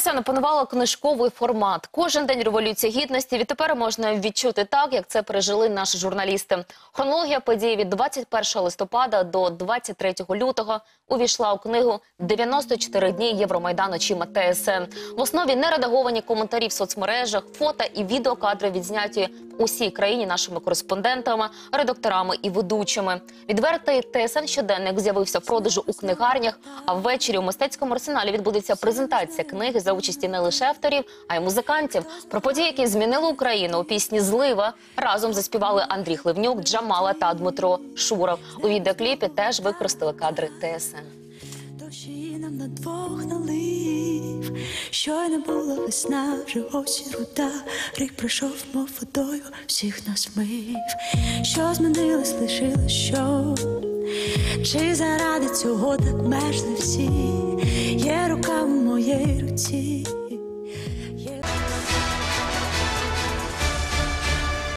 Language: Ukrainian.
ТСН опанувала книжковий формат. Кожен день революції гідності відтепер можна відчути так, як це пережили наші журналісти. Хронологія подій від 21 листопада до 23 лютого увійшла у книгу «94 дні Євромайдану очима ТСН». В основі нередаговані коментарі в соцмережах, фото і відеокадри відзняті в усій країні нашими кореспондентами, редакторами і ведучими. Відвертий ТСН щоденник з'явився в продажу у книгарнях. А ввечері у мистецькому арсеналі відбудеться презентація книги за участі не лише авторів, а й музикантів. Про події, які змінили Україну у пісні Злива разом заспівали Андрій Хливнюк, Джамала та Дмитро Шуров. У відеокліпі теж використали кадри ТСН. Дощі нам на двох налив, щойно була весна, вже осінь руда, рік пройшов, мов водою, всіх нас мив. Що змінилось, лишилось що? Чи заради цього так межли всі? 起。